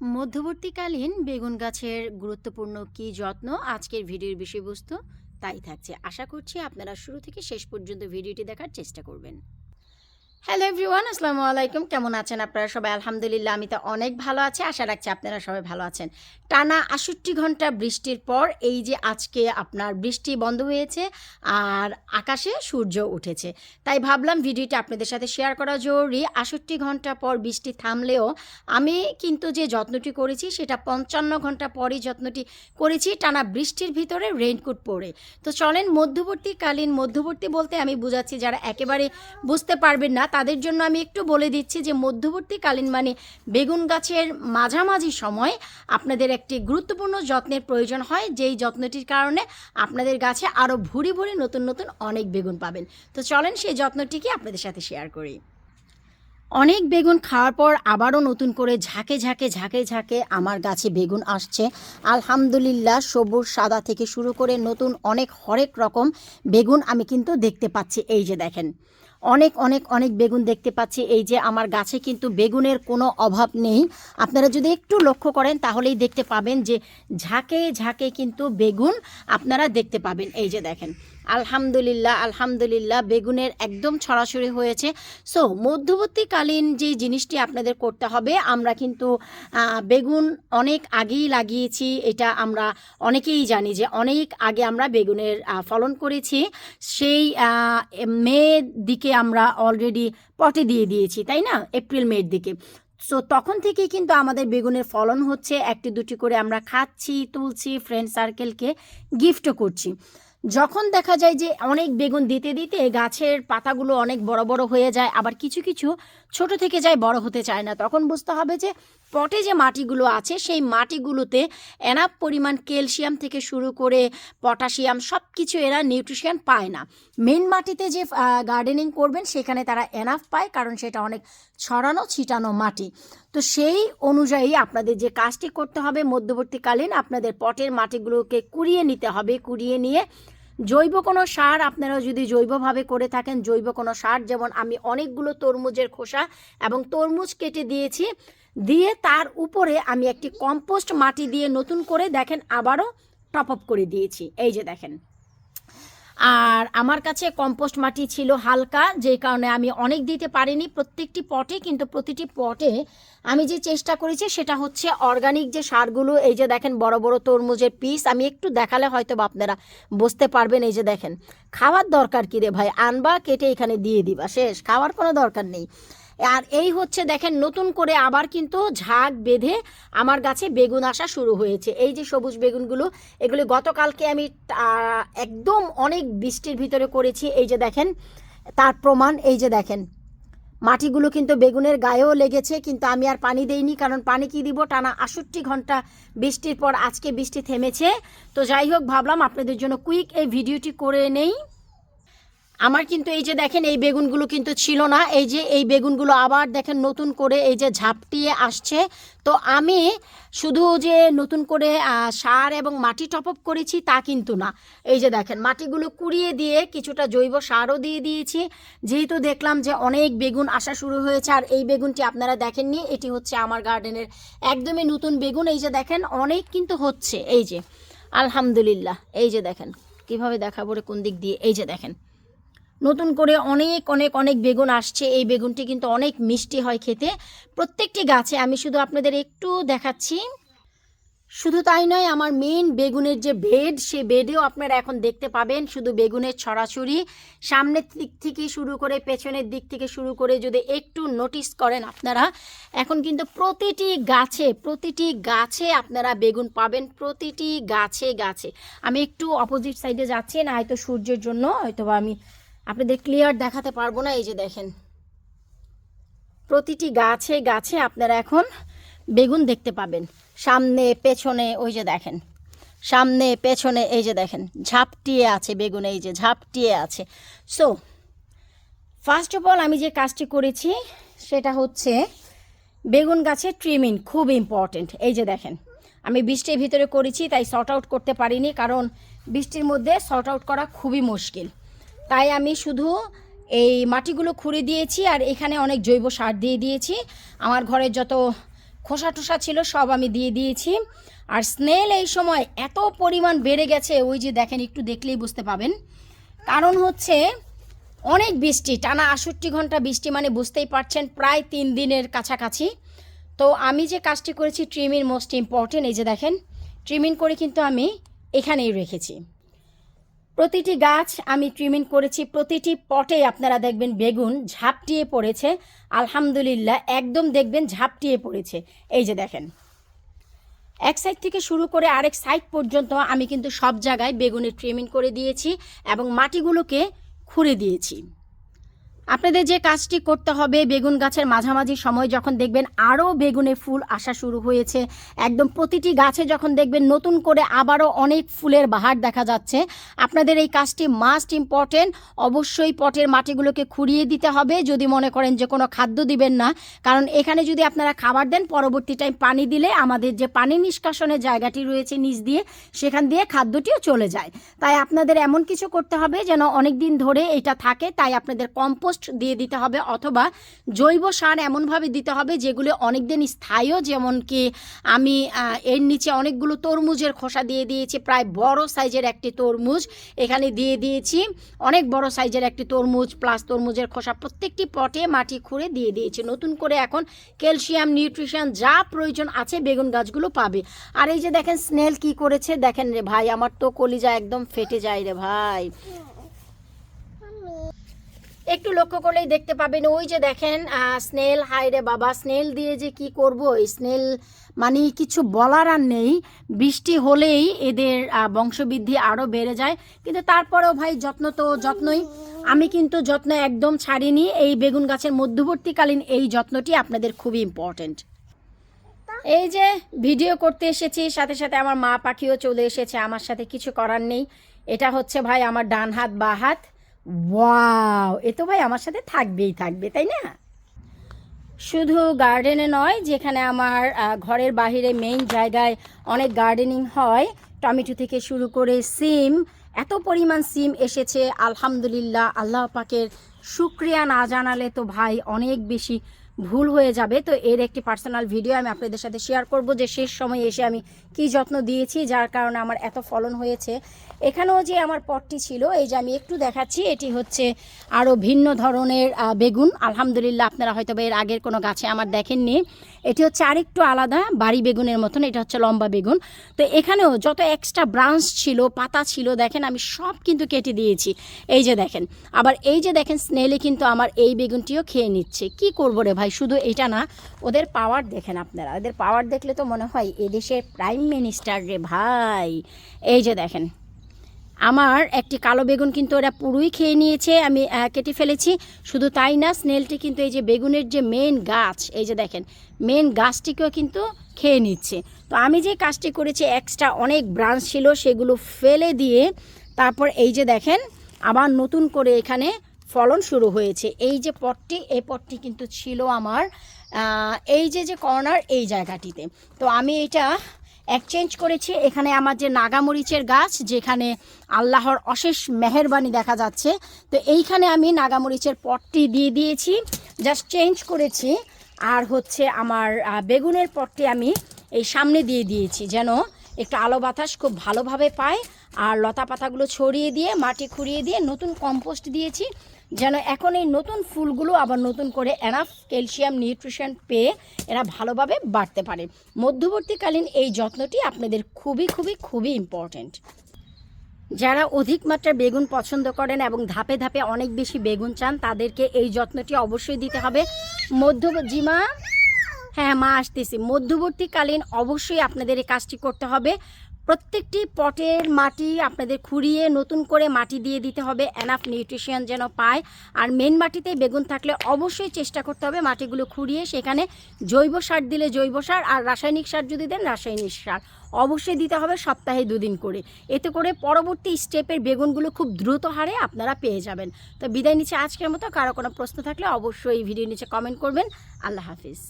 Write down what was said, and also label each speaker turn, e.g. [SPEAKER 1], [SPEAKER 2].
[SPEAKER 1] মধ্যবর্তীকালীন বেগুন গাছের গুরুত্বপূর্ণ কি যত্ন আজকের ভিডিওর বিষয়বস্তু? তাই থাকছে। আশা করছি আপনারা শুরু থেকে শেষ পর্যন্ত ভিডিওটি দেখার চেষ্টা করবেন। হ্যালো এভরিওয়ান আসসালামু আলাইকুম কেমন আছেন আপনারা সবাই? আলহামদুলিল্লাহ, আমি তো অনেক ভালো আছি। আশা রাখছি আপনারা সবাই ভালো আছেন। টানা আষট্টি ঘণ্টা বৃষ্টির পর এই যে আজকে আপনার বৃষ্টি বন্ধ হয়েছে আর আকাশে সূর্য উঠেছে। তাই ভাবলাম ভিডিওটা আপনাদের সাথে শেয়ার করা জরুরি। আষট্টি ঘণ্টা পর বৃষ্টি থামলেও আমি কিন্তু যে যত্নটি করেছি, সেটা পঞ্চান্ন ঘণ্টা পরই যত্নটি করেছি, টানা বৃষ্টির ভিতরে রেইনকোট পরে। তো চলেন, মধ্যবর্তীকালীন, মধ্যবর্তী বলতে আমি বুঝাচ্ছি, যারা একেবারে বুঝতে পারবেন না তাদের জন্য আমি একটু বলে দিচ্ছি যে মধ্যবর্তীকালীন মানে বেগুন গাছের মাঝামাঝি সময় আপনাদের একটি গুরুত্বপূর্ণ যত্নের প্রয়োজন হয়, যেই যত্নটির কারণে আপনাদের গাছে আরও ভুরি ভুরি নতুন নতুন অনেক বেগুন পাবেন। তো চলেন সেই যত্নটিকে আপনাদের সাথে শেয়ার করি। অনেক বেগুন খাওয়ার পর আবারও নতুন করে ঝাঁকে ঝাঁকে ঝাঁকে ঝাঁকে আমার গাছে বেগুন আসছে। আলহামদুলিল্লাহ, সবুজ, সাদা থেকে শুরু করে নতুন অনেক হরেক রকম বেগুন আমি কিন্তু দেখতে পাচ্ছি। এই যে দেখেন অনেক অনেক অনেক বেগুন দেখতে পাচ্ছি। এই যে আমার গাছে কিন্তু বেগুনের কোনো অভাব নেই। আপনারা যদি একটু লক্ষ্য করেন, তাহলেই দেখতে পাবেন যে ঝাঁকে ঝাঁকে কিন্তু বেগুন আপনারা দেখতে পাবেন। এই যে দেখেন আলহামদুলিল্লাহ আলহামদুলিল্লাহ, বেগুনের একদম ছড়াছড়ি হয়েছে। সো মধ্যবর্তীকালীন যে জিনিসটি আপনাদের করতে হবে, আমরা কিন্তু বেগুন অনেক আগেই লাগিয়েছি। এটা আমরা অনেকেই জানি যে অনেক আগে আমরা বেগুনের ফলন করেছি। সেই মে দিকে আমরা অলরেডি পটে দিয়ে দিয়েছি, তাই না? এপ্রিল, মের দিকে। সো তখন থেকেই কিন্তু আমাদের বেগুনের ফলন হচ্ছে, একটি দুটি করে আমরা খাচ্ছি, তুলছি ফ্রেন্ড সার্কেলকে গিফটও করছি। যখন দেখা যায় যে অনেক বেগুন দিতে দিতে গাছের পাতাগুলো অনেক বড় বড় হয়ে যায়, আবার কিছু কিছু ছোট থেকে যায় বড় হতে চায় না, তখন বুঝতে হবে যে পটে যে মাটিগুলো আছে, সেই মাটিগুলোতে এনাফ পরিমাণ ক্যালসিয়াম থেকে শুরু করে পটাশিয়াম সব কিছু এরা নিউট্রিশন পায় না। মেন মাটিতে যে গার্ডেনিং করবেন, সেখানে তারা এনাফ পায়, কারণ সেটা অনেক ছড়ানো, ছিটানো মাটি। তো সেই অনুযায়ী আপনাদের যে কাজটি করতে হবে, মধ্যবর্তীকালীন আপনাদের পটের মাটিগুলোকে কুড়িয়ে নিতে হবে, কুড়িয়ে নিয়ে জৈব কোনো সার আপনারা যদি জৈবভাবে করে থাকেন, জৈব কোনো সার যেমন আমি অনেকগুলো তরমুজের খোসা এবং তরমুজ কেটে দিয়েছি, দিয়ে তার উপরে আমি একটি কম্পোস্ট মাটি দিয়ে নতুন করে দেখেন আবারও টপ আপ করে দিয়েছি। এই যে দেখেন। আর আমার কাছে কম্পোস্ট মাটি ছিল হালকা, যে কারণে আমি অনেক দিতে পারিনি, প্রত্যেকটি পটে, কিন্তু প্রতিটি পটে আমি যে চেষ্টা করেছি সেটা হচ্ছে অর্গানিক যে সারগুলো, এই যে দেখেন বড় বড় তরমুজের পিস আমি একটু দেখালে হয়তো বা আপনারা বুঝতে পারবেন এই যে দেখেন। খাওয়ার দরকার কী রে ভাই? আনবা, কেটে এখানে দিয়ে দিবা, শেষ। খাওয়ার কোনো দরকার নেই। আর এই হচ্ছে দেখেন, নতুন করে আবার কিন্তু ঝাঁক বেঁধে আমার গাছে বেগুন আসা শুরু হয়েছে। এই যে সবুজ বেগুনগুলো, এগুলি গতকালকে আমি একদম অনেক বৃষ্টির ভিতরে করেছি। এই যে দেখেন, তার প্রমাণ, এই যে দেখেন, মাটিগুলো কিন্তু বেগুনের গায়েও লেগেছে, কিন্তু আমি আর পানি দেইনি, কারণ পানি কি দিব? টানা আষট্টি ঘণ্টা বৃষ্টির পর আজকে বৃষ্টি থেমেছে। তো যাই হোক, ভাবলাম আপনাদের জন্য কুইক এই ভিডিওটি করে নেই। আমার কিন্তু এই যে দেখেন, এই বেগুনগুলো কিন্তু ছিল না। এই যে, এই বেগুনগুলো আবার দেখেন নতুন করে এই যে ঝাপটিয়ে আসছে। তো আমি শুধু যে নতুন করে সার এবং মাটি টপ আপ করেছি তা কিন্তু না। এই যে দেখেন, মাটিগুলো কুড়িয়ে দিয়ে কিছুটা জৈব সারও দিয়ে দিয়েছি। যেহেতু দেখলাম যে অনেক বেগুন আসা শুরু হয়েছে, আর এই বেগুনটি আপনারা দেখেননি, এটি হচ্ছে আমার গার্ডেনের একদমই নতুন বেগুন। এই যে দেখেন, অনেক কিন্তু হচ্ছে। এই যে, আলহামদুলিল্লাহ। এই যে দেখেন, কীভাবে দেখাবো কোন দিক দিয়ে? এই যে দেখেন। নতুন করে অনেক অনেক অনেক বেগুন আসছে। এই বেগুনটি কিন্তু অনেক মিষ্টি হয় খেতে। প্রত্যেকটি গাছে আমি শুধু আপনাদের একটু দেখাচ্ছি। শুধু তাই নয়, আমার মেন বেগুনের যে বেড সে বেডেও আপনারা এখন দেখতে পাবেন শুধু বেগুনের ছড়াছড়ি। সামনের দিক থেকে শুরু করে পেছনের দিক থেকে শুরু করে যদি একটু নোটিস করেন আপনারা, এখন কিন্তু প্রতিটি গাছে প্রতিটি গাছে আপনারা বেগুন পাবেন। প্রতিটি গাছে গাছে। আমি একটু অপোজিট সাইডে যাচ্ছি, না হয়তো সূর্যের জন্য হয়তো বা আমি আপনাদের ক্লিয়ার দেখাতে পারব না, এই যে দেখেন। প্রতিটি গাছে গাছে আপনারা এখন বেগুন দেখতে পাবেন। সামনে, পেছনে, ওই যে দেখেন। সামনে, পেছনে, এই যে দেখেন, ঝাপটিয়ে আছে বেগুন, এই যে ঝাপটিয়ে আছে। সো ফার্স্ট অফ অল আমি যে কাজটি করেছি, সেটা হচ্ছে বেগুন গাছের ট্রিমিং খুব ইম্পর্টেন্ট এই যে দেখেন, আমি বৃষ্টির ভিতরে করেছি, তাই শর্ট আউট করতে পারিনি, কারণ বৃষ্টির মধ্যে শর্ট আউট করা খুবই মুশকিল। তাই আমি শুধু এই মাটিগুলো খুঁড়ে দিয়েছি আর এখানে অনেক জৈব সার দিয়ে দিয়েছি। আমার ঘরের যত খোসা টোসা ছিল সব আমি দিয়ে দিয়েছি। আর স্নেল এই সময় এত পরিমাণ বেড়ে গেছে, ওই যে দেখেন, একটু দেখলেই বুঝতে পাবেন। কারণ হচ্ছে অনেক বৃষ্টি, টানা আষট্টি ঘণ্টা বৃষ্টি মানে বুঝতেই পারছেন, প্রায় তিন দিনের কাছাকাছি। তো আমি যে কাজটি করেছি ট্রিমিং মোস্ট ইম্পর্টেন্ট এই যে দেখেন ট্রিমিং করে কিন্তু আমি এখানেই রেখেছি। প্রতিটি গাছ আমি ট্রিমিং করেছি, প্রতিটি পটে আপনারা দেখবেন বেগুন ঝাপটিয়ে পড়েছে। আলহামদুলিল্লাহ, একদম দেখবেন ঝাপটিয়ে পড়েছে। এই যে দেখেন। এক সাইড থেকে শুরু করে আরেক সাইড পর্যন্ত আমি কিন্তু সব জায়গায় বেগুনের ট্রিমিং করে দিয়েছি এবং মাটিগুলোকে খুঁড়ে দিয়েছি। আপনাদের যে কাজটি করতে হবে, বেগুন গাছের মাঝামাঝি সময় যখন দেখবেন আরও বেগুনে ফুল আসা শুরু হয়েছে। একদম প্রতিটি গাছে যখন দেখবেন নতুন করে আবারও অনেক ফুলের বাহার দেখা যাচ্ছে। আপনাদের এই কাজটি মাস্ট ইম্পর্টেন্ট অবশ্যই পটের মাটিগুলোকে খুঁড়িয়ে দিতে হবে। যদি মনে করেন যে কোনো খাদ্য দিবেন না, কারণ এখানে যদি আপনারা খাবার দেন, পরবর্তী টাইম পানি দিলে আমাদের যে পানি নিষ্কাশনের জায়গাটি রয়েছে নিচ দিয়ে, সেখান দিয়ে খাদ্যটিও চলে যায়। তাই আপনাদের এমন কিছু করতে হবে যেন অনেক দিন ধরে এটা থাকে। তাই আপনাদের কম্পোস্ট দিয়ে দিতে হবে অথবা জৈব সার এমনভাবে দিতে হবে যেগুলো অনেক দিন স্থায়ীও, যেমন কি আমি এর নিচে অনেকগুলো তরমুজের খোসা দিয়ে দিয়েছি, প্রায় বড় সাইজের একটি তরমুজ। এখানে দিয়ে দিয়েছি অনেক বড় সাইজের একটি তরমুজ প্লাস তরমুজের খোসা। প্রত্যেকটি পটে মাটি খুঁড়ে দিয়ে দিয়েছি। নতুন করে এখন ক্যালসিয়াম, নিউট্রিশন, যা প্রয়োজন আছে বেগুন গাছগুলো পাবে। আর এই যে দেখেন, স্নেল কি করেছে? দেখেন রে ভাই, আমার তো কলিজা একদম ফেটে যায় রে ভাই। একটু লক্ষ্য করলেই দেখতে পাবেন, ওই যে দেখেন স্নেল হাই রে বাবা, স্নেল দিয়ে যে কি করব স্নেল মানে কিছু বলার আর নেই। বৃষ্টি হলেই এদের বংশবৃদ্ধি আরও বেড়ে যায়। কিন্তু তারপরেও ভাই যত্ন তো যত্নই। আমি কিন্তু যত্ন একদম ছাড়িনি। এই বেগুন গাছের মধ্যবর্তীকালীন এই যত্নটি আপনাদের খুবই ইম্পর্ট্যান্ট এই যে ভিডিও করতে এসেছি, সাথে সাথে আমার মা পাখিও চলে এসেছে, আমার সাথে কিছু করার নেই। এটা হচ্ছে ভাই আমার ডান হাত, বা হাত। ওয়াও এ তো ভাই আমার সাথে থাকবেই, থাকবে, তাই না? শুধু গার্ডেনে নয়, যেখানে আমার ঘরের বাহিরে মেইন জায়গায় অনেক গার্ডেনিং হয়। টমেটো থেকে শুরু করে সিম, এত পরিমাণ সিম এসেছে, আলহামদুলিল্লাহ, আল্লাহ পাকের শুক্রিয়া না জানালে তো ভাই অনেক বেশি ভুল হয়ে যাবে। তো এর একটি পার্সোনাল ভিডিও আমি আপনাদের সাথে শেয়ার করব যে শেষ সময়ে এসে আমি কি যত্ন দিয়েছি, যার কারণে আমার এত ফলন হয়েছে। এখানেও যে আমার পটটি ছিল, এই যে আমি একটু দেখাচ্ছি, এটি হচ্ছে আরও ভিন্ন ধরনের বেগুন। আলহামদুলিল্লাহ, আপনারা হয়তো এর আগের কোনো গাছে আমার দেখেননি। এটি হচ্ছে আরেকটু আলাদা, বাড়ি বেগুনের মতন, এটা হচ্ছে লম্বা বেগুন। তো এখানেও যত এক্সট্রা ব্রাঞ্চ ছিল, পাতা ছিল, দেখেন আমি সব কিন্তু কেটে দিয়েছি। এই যে দেখেন, আবার এই যে দেখেন, স্নেলে কিন্তু আমার এই বেগুনটিও খেয়ে নিচ্ছে। কি করব রে ভাই, শুধু এটা না, ওদের পাওয়ার দেখেন আপনারা। ওদের পাওয়ার দেখলে তো মনে হয় এদেশের প্রাইম মিনিস্টার রে ভাই। এই যে দেখেন আমার একটি কালো বেগুন কিন্তু ওরা পুরোই খেয়ে নিয়েছে, আমি কেটে ফেলেছি। শুধু তাই না, স্নেলটি কিন্তু এই যে বেগুনের যে মেন গাছ, এই যে দেখেন মেন গাছটিকেও কিন্তু খেয়ে নিচ্ছে। তো আমি যে কাজটি করেছি এক্সট্রা অনেক ব্রাঞ্চ ছিল, সেগুলো ফেলে দিয়ে তারপর এই যে দেখেন, আবার নতুন করে এখানে ফলন শুরু হয়েছে। এই যে পটটি, এই পটটি কিন্তু ছিল আমার এই যে যে কর্নার এই জায়গাটিতে। তো আমি এটা এক্সচেঞ্জ করেছি। এখানে আমার যে নাগামরিচের গাছ, যেখানে আল্লাহর অশেষ মেহেরবানি দেখা যাচ্ছে, তো এইখানে আমি নাগামরিচের পটটি দিয়ে দিয়েছি। জাস্ট চেঞ্জ করেছি। আর হচ্ছে আমার বেগুনের পটটি আমি এই সামনে দিয়ে দিয়েছি, যেন একটু আলো বাতাস খুব ভালোভাবে পায়, আর লতা পাতাগুলো ছড়িয়ে দিয়ে, মাটি খুঁড়িয়ে দিয়ে নতুন কম্পোস্ট দিয়েছি, যেন এখন এই নতুন ফুলগুলো আবার নতুন করে এনাফ ক্যালসিয়াম নিউট্রিশন পেয়ে এরা ভালোভাবে বাড়তে পারে। মধ্যবর্তীকালীন এই যত্নটি আপনাদের খুবই খুবই খুবই ইম্পর্ট্যান্ট যারা অধিক মাত্রার বেগুন পছন্দ করেন এবং ধাপে ধাপে অনেক বেশি বেগুন চান, তাদেরকে এই যত্নটি অবশ্যই দিতে হবে। মধ্য জিমা হ্যাঁ মা, আসতেছি। মধ্যবর্তীকালীন অবশ্যই আপনাদের এই কাজটি করতে হবে। প্রত্যেকটি পটের মাটি আপনাদের খুঁড়িয়ে নতুন করে মাটি দিয়ে দিতে হবে। এনাফ নিউট্রিশন যেন পায়। আর মেন মাটিতে বেগুন থাকলে অবশ্যই চেষ্টা করতে হবে মাটিগুলো খুঁড়িয়ে সেখানে জৈব সার দিলে জৈব সার, আর রাসায়নিক সার যদি দেন রাসায়নিক সার। অবশ্যই দিতে হবে সপ্তাহে দুদিন করে। এতে করে পরবর্তী স্টেপের বেগুনগুলো খুব দ্রুত হারে আপনারা পেয়ে যাবেন। তো বিদায় নিচ্ছে আজকের মতো। কারও কোনো প্রশ্ন থাকলে অবশ্যই এই ভিডিও নিচে কমেন্ট করবেন। আল্লাহ হাফিজ।